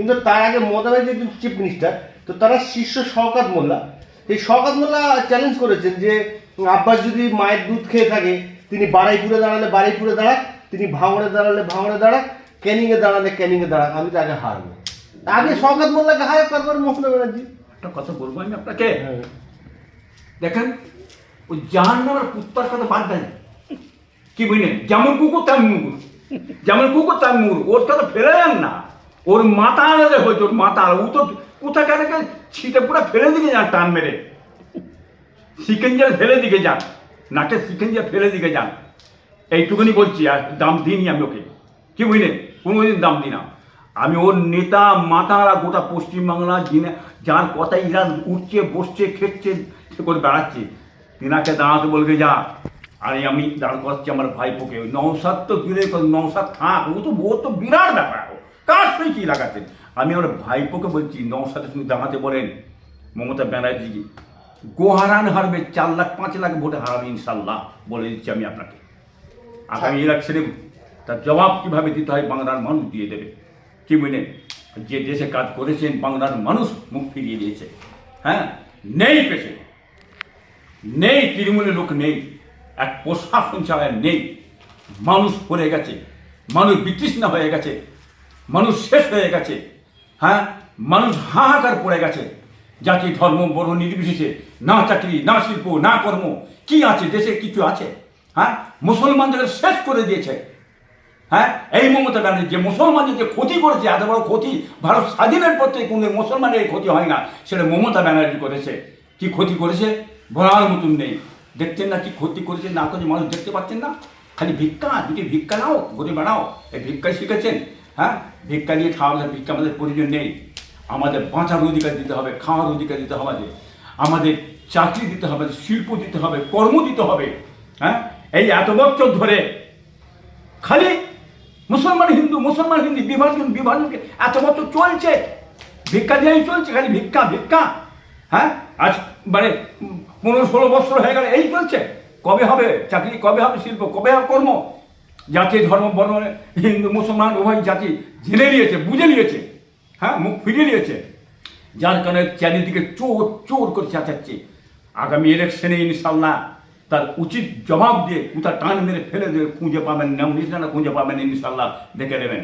কিন্তু তার আগে মমতা একজন চিফ মিনিস্টার তো তারা শীর্ষ শওকাত মোল্লা। এই শওকাত মোল্লা চ্যালেঞ্জ করেছেন যে আব্বাস যদি মায়ের দুধ খেয়ে থাকে তিনি বারাইপুরে দাঁড়ালে বারাইপুরে দাঁড়াক তিনি ভাঙড়ে দাঁড়ালে ভাঙড়ে দাঁড়াক ক্যানিংয়ে দাঁড়ালে ক্যানিংয়ে দাঁড়াক আমি তাকে হারবো আগে শওকাত মোল্লাকে হারে তারপর মমতা ব্যানার্জি। একটা কথা বলব আমি আপনাকে? হ্যাঁ। দেখেন ওই জাহান নামের কুত্তার কথা বাদ দেন। কি বুঝলেন যেমন কুকুর তেমন মুগুর যেমন কুকুর তেমন মুগুর ওর কথা দেন না। ওর মাথা আলাদা হয়েছে ওর মাথা আলাদা। ও তো কোথা কাটাকে ছিটে পুরো ফেলে দিকে যান টান মেরে। সিকেঞ্জার ফেলে দিকে যান নাকে সিকেঞ্জার ফেলে দিকে যান এইটুকুনি বলছি, আর দাম দিইনি আমি ওকে। কি বুঝলেন কোনোদিন দাম দিই না। আমি ওর নেতা মাতারা গোটা পশ্চিমবাংলা যিনি যার কথা ইরা উঠছে, বসছে খেচ্ছে সে করে বেড়াচ্ছে। তিনাকে দাঁড়াতে বলবে, যা। আর আমি দাঁড় করাচ্ছি আমার ভাইপোকে। নৌসাদ তো দূরে নৌসাদ থাক, ও তো ও তো বিরাট ব্যাপার। কার সঙ্গে কি লাগাচ্ছেন? আমি আমার ভাইপোকে বলছি নৌসাদে তুমি দাঁড়াতে বলেন। মমতা ব্যানার্জিকে গোহারান হারবে চার লাখ পাঁচ লাখ ভোটে হারাবে ইনশাল্লাহ বলে দিচ্ছি আমি আপনাকে। আগামী ইলেকশনে তার জবাব কীভাবে দিতে হয় বাংলার মানুষ দিয়ে দেবে। কি বুঝলেন যে দেশে কাজ করেছেন বাংলার মানুষ মুখ ফিরিয়ে দিয়েছে। হ্যাঁ? নেই পেশে নেই তৃণমূলের লোক নেই। এক প্রশাসন ছাড়া নেই। মানুষ পড়ে গেছে। মানুষ বিতৃষ্ণা হয়ে গেছে। মানুষ শেষ হয়ে গেছে। হ্যাঁ? মানুষ হাহাকার পড়ে গেছে। জাতি, ধর্ম, বড় নির্বিশেষে না চাকরি, না শিল্প, না কর্ম, কি আছে, দেশে কিছু আছে? হ্যাঁ? মুসলমানদের শেষ করে দিয়েছে। হ্যাঁ? এই মমতা ব্যানার্জি যে মুসলমানদের যে ক্ষতি করেছে, এত বড় ক্ষতি, ভারত স্বাধীনের পর থেকে কোনো মুসলমানের ক্ষতি হয় না, সেটা মমতা ব্যানার্জি করেছে। কি ক্ষতি করেছে? বলার মতন নেই। দেখছেন না কি ক্ষতি করেছে? না করেছে মানুষ দেখতে পাচ্ছেন না। খালি ভিক্ষা যদি ভিক্ষা নাও ঘুরে বেড়াও এই ভিক্ষা শিখেছেন। হ্যাঁ? ভিক্ষা নিয়ে খাওয়া ভিক্ষা আমাদের প্রয়োজন নেই। আমাদের বাঁচার অধিকার দিতে হবে, খাওয়ার অধিকার দিতে হবে আমাদের। আমাদের চাকরি দিতে হবে শিল্প দিতে হবে, কর্ম দিতে হবে। হ্যাঁ? এই এত বছর ধরে খালি মুসলমান হিন্দু মুসলমান হিন্দু, বিভাজন, বিভাজনকে এত বছর চলছে। ভিক্ষা দিয়েই চলছে, খালি ভিক্ষা ভিক্ষা। হ্যাঁ? আজ মানে পনেরো ষোলো বছর হয়ে গেলে, এই চলছে। কবে হবে? চাকরি কবে হবে? শিল্প কবে হবে? কর্ম? জাতি, ধর্ম, বর্ণ, হিন্দু, মুসলমান, উভয় জাতি জেনে নিয়েছে, বুঝে নিয়েছে হ্যাঁ মুখ ফিরিয়ে নিয়েছে। যার কারণে চারিদিকে চোর চোর করে চাচাচ্ছে। আগামী ইলেকশনে ইনশাল্লাহ তার উচিত জবাব দিয়ে কোথা টান মেরে ফেলে দেবে, খুঁজে পাবেন না খুঁজে পাবেন ইনশাল্লাহ দেখে নেবেন।